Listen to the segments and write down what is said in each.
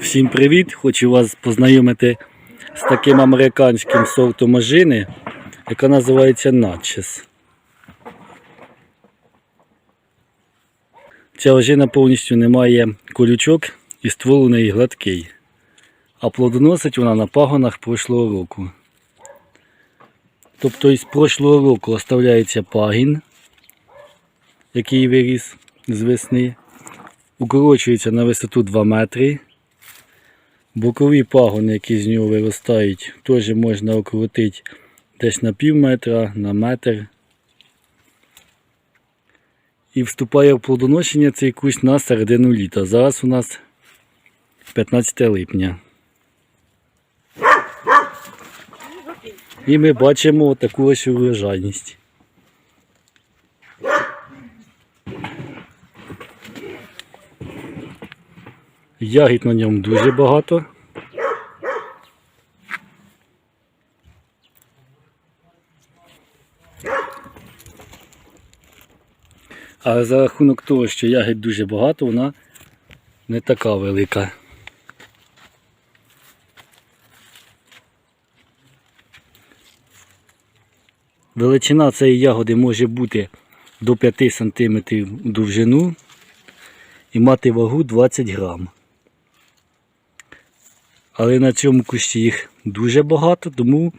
Всім привіт! Хочу вас познайомити з таким американським сортом ожини, яка називається Natchez. Ця ожина повністю не має колючок і ствол у неї гладкий. А плодоносить вона на пагонах прошлого року. Тобто із прошлого року оставляється пагін, який виріс з весни, укорочується на висоту 2 метри. Бокові пагони, які з нього виростають, теж можна окрутити десь на пів метра, на метр. І вступає в плодоношення цей кущ на середину літа. Зараз у нас 15 липня. І ми бачимо таку ось урожайність. Ягід на ньому дуже багато. Але за рахунок того, що ягід дуже багато, вона не така велика. Величина цієї ягоди може бути до 5 см довжину і мати вагу 20 грам. Але на цьому кущі їх дуже багато, тому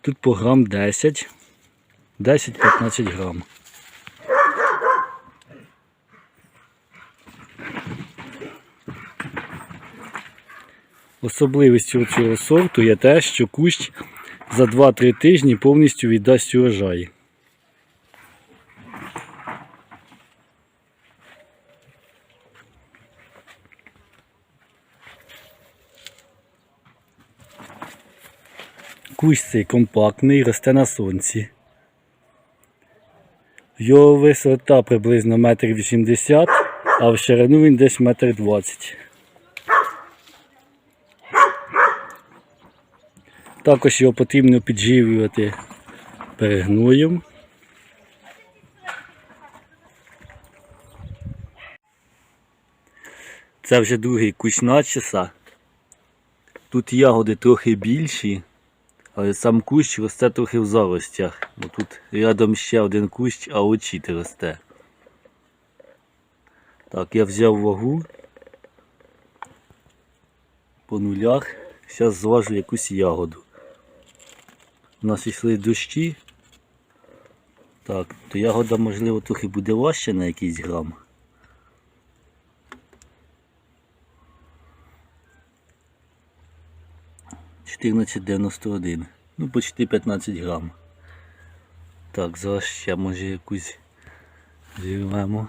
тут по грам 10, 10-15 грам. Особливістю цього сорту є те, що кущ за 2-3 тижні повністю віддасть урожай. Кущ цей компактний, росте на сонці. Його висота приблизно 1,80 м, а в ширину він десь 1,20 м. Також його потрібно підживлювати перегноєм. Це вже другий кущ начеса. Тут ягоди трохи більші, сам кущ росте трохи в заростях. Тут рядом ще один кущ, а очіт росте. Так, я взяв вагу по нулях. Зараз зважу якусь ягоду. У нас йшли дощі. Так, то ягода можливо трохи буде важче на якийсь грам. Чотирнадцять дев'яносто один. Ну, почти 15 грам. Так, зараз ще може якусь зірвемо.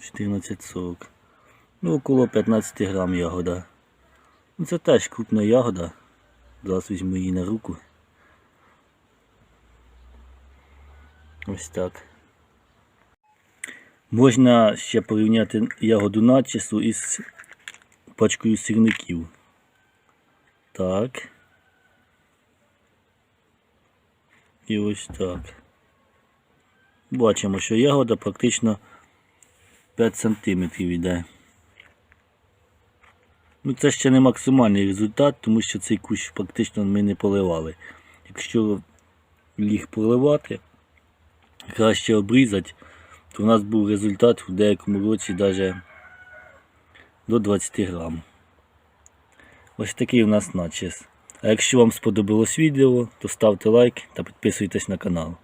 Чотирнадцять сорок. Ну, около 15 грам ягода. Ну, це теж крупна ягода. Зараз візьму її на руку. Ось так. Можна ще порівняти ягоду начесу із пачкою сірників. Так. І ось так. Бачимо, що ягода практично 5 см йде. Ну це ще не максимальний результат, тому що цей кущ практично ми не поливали. Якщо їх поливати, краще обрізати, то у нас був результат в деякому році навіть до 20 грам. Ось такий у нас начес. А якщо вам сподобалось відео, то ставте лайк та підписуйтесь на канал.